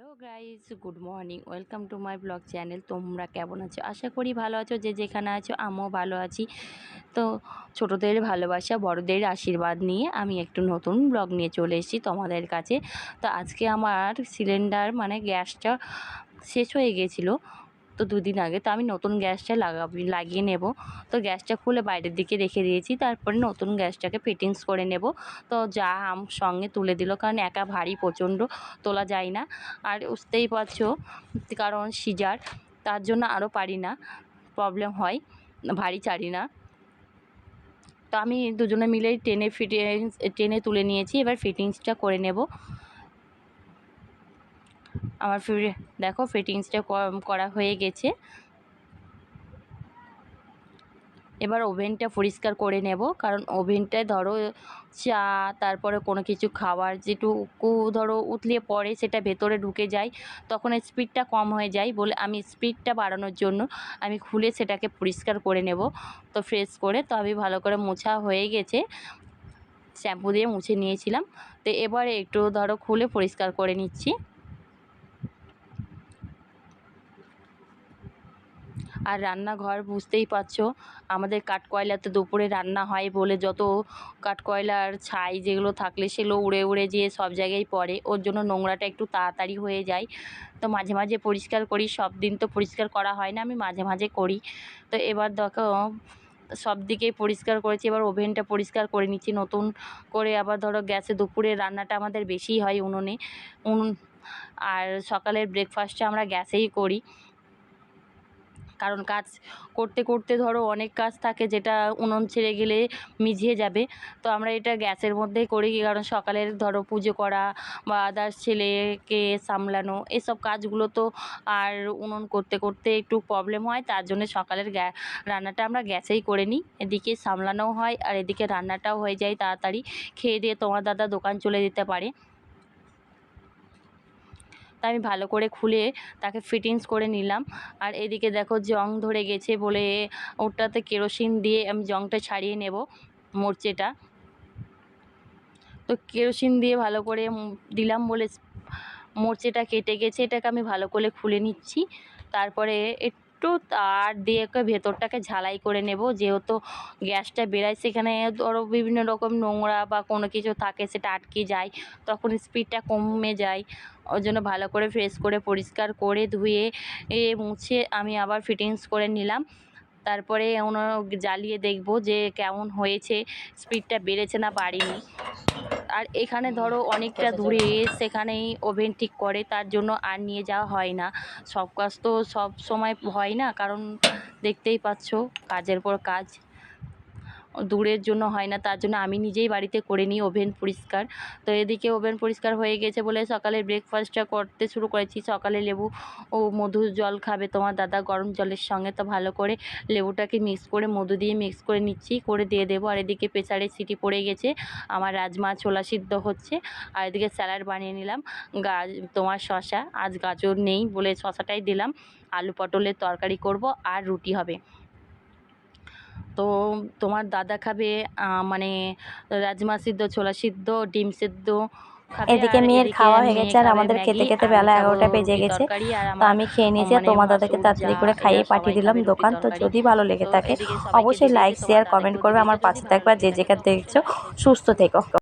Hello guys good morning. Welcome to my blog channel. তোমরা কেমন আছো? আশা করি ভালো আছো। যে যেখানে আছো, আমিও ভালো আছি। তো ছোটোদের ভালোবাসা, বড়দের আশীর্বাদ নিয়ে আমি একটু নতুন ব্লগ নিয়ে চলে এসেছি তোমাদের কাছে। তো আজকে আমার সিলিন্ডার মানে গ্যাসটা শেষ হয়ে গেছিল। তো দুদিন আগে। তো আমি নতুন গ্যাসটা লাগাবি, লাগিয়ে নেব। তো গ্যাসটা খুলে বাইরের দিকে রেখে দিয়েছি। তারপরে নতুন গ্যাসটাকে ফিটিংস করে নেব। তো যা আম সঙ্গে তুলে দিল, কারণ একা ভারী প্রচণ্ড তোলা যায় না। আর বুঝতেই পারছ, কারণ সিজার, তার জন্য আরও পারি না, প্রবলেম হয়, ভারী চারি না। তো আমি দুজনে মিলেই টেনে ফিটিংস, টেনে তুলে নিয়েছি। এবার ফিটিংসটা করে নেব। আমার ফিরে দেখো ফিটিংসটা করা হয়ে গেছে। এবার ওভেনটা পরিষ্কার করে নেব, কারণ ওভেনটায় ধরো চা, তারপরে কোনো কিছু খাবার, যেটুকু ধরো উতলিয়ে পড়ে সেটা ভেতরে ঢুকে যায়, তখন স্পিডটা কম হয়ে যায় বলে আমি স্পিডটা বাড়ানোর জন্য আমি খুলে সেটাকে পরিষ্কার করে নেব, তো ফ্রেশ করে, তো আমি ভালো করে মোছা হয়ে গেছে। শ্যাম্পু দিয়ে মুছে নিয়েছিলাম, তো এবারে একটু ধরো খুলে পরিষ্কার করে নিচ্ছি। আর রান্নাঘর বুঝতেই পারছ, আমাদের কাঠকয়লাতে দুপুরে রান্না হয় বলে যত কাঠকয়লার ছাই যেগুলো থাকলে সেগুলো উড়ে উড়ে যেয়ে সব জায়গায় পড়ে, ওর জন্য নোংরাটা একটু তাড়াতাড়ি হয়ে যায়। তো মাঝে মাঝে পরিষ্কার করি, সব দিন তো পরিষ্কার করা হয় না, আমি মাঝে মাঝে করি। তো এবার দেখো, সব দিকেই পরিষ্কার করেছি, এবার ওভেনটা পরিষ্কার করে নিচ্ছি। নতুন করে আবার ধরো গ্যাসে দুপুরে রান্নাটা আমাদের বেশিই হয় উনুনে, উনুন আর সকালের ব্রেকফাস্টটা আমরা গ্যাসেই করি। কারণ কাজ করতে করতে ধরো অনেক কাজ থাকে যেটা উনুন ছেড়ে গেলে মিজিয়ে যাবে। তো আমরা এটা গ্যাসের মধ্যেই করি, কারণ সকালের ধরো পুজো করা বা আদার্স ছেলেকে সামলানো, এসব কাজগুলো তো আর উনুন করতে করতে একটু প্রবলেম হয়। তার জন্য সকালের রান্নাটা আমরা গ্যাসেই করে নিই। এদিকে সামলানোও হয় আর এদিকে রান্নাটাও হয়ে যায় তাড়াতাড়ি। খেয়ে দিয়ে তোমার দাদা দোকান চলে যেতে পারে। তা আমি ভালো করে খুলে তাকে ফিটিংস করে নিলাম। আর এদিকে দেখো জং ধরে গেছে বলে ওটাতে কেরোসিন দিয়ে আমি জংটা ছাড়িয়ে নেব মরচেটা। তো কেরোসিন দিয়ে ভালো করে দিলাম বলে মরচেটা কেটে গেছে, এটাকে আমি ভালো করে খুলে নিচ্ছি। তারপরে একটু তার দিয়ে ভেতরটাকে ঝালাই করে নেব। যেহেতু গ্যাসটা বেরায় সেখানে ধরো বিভিন্ন রকম নোংরা বা কোনো কিছু থাকে, সেটা আটকে যায়, তখন স্পিডটা কমে যায়। ওই জন্য ভালো করে ফ্রেশ করে, পরিষ্কার করে ধুয়ে, এ মুছে আমি আবার ফিটিংস করে নিলাম। তারপরে ওনার জ্বালিয়ে দেখব যে কেমন হয়েছে, স্পিডটা বেড়েছে না বাড়েনি। আর এখানে ধরো অনেকটা দূরে সেখানেই ওভেন ঠিক করে তার জন্য আর নিয়ে যাওয়া হয় না। সব কাজ তো সব সময় হয় না কারণ দেখতেই পাচ্ছ কাজের পর কাজ। দূরের জন্য হয় না, তার জন্য আমি নিজেই বাড়িতে করে নিই ওভেন পরিষ্কার। তো এদিকে ওভেন পরিষ্কার হয়ে গেছে বলে সকালে ব্রেকফাস্টটা করতে শুরু করেছি। সকালে লেবু ও মধু জল খাবে তোমার দাদা, গরম জলের সঙ্গে। তো ভালো করে লেবুটাকে মিক্স করে, মধু দিয়ে মিক্স করে নিচ্ছি, করে দিয়ে দেবো। আর এদিকে প্রেসারে সিটি পড়ে গেছে, আমার রাজমা ছোলা সিদ্ধ হচ্ছে। আর এদিকে স্যালাড বানিয়ে নিলাম গাছ তোমার শশা। আজ গাজর নেই বলে শশাটাই দিলাম। আলু পটলের তরকারি করব, আর রুটি হবে। তো তোমার দাদা খাবে মানে রাজমা সিদ্ধ ছোলা সিদ্ধ ডিম সিদ্ধ এদিকে মেয়ের খাওয়া হয়ে গেছে আর আমাদের খেতে খেতে বেলা এগারোটা বেজে গেছে। তো আমি খেয়ে নিয়েছি আর তোমার দাদাকে তাড়াতাড়ি করে খাইয়ে পাঠিয়ে দিলাম। দোকান তো যদি ভালো লেগে থাকে অবশ্যই লাইক শেয়ার কমেন্ট করবে। আমার পাশে থাকবে আর যে যেখানে দেখছ সুস্থ থেকো।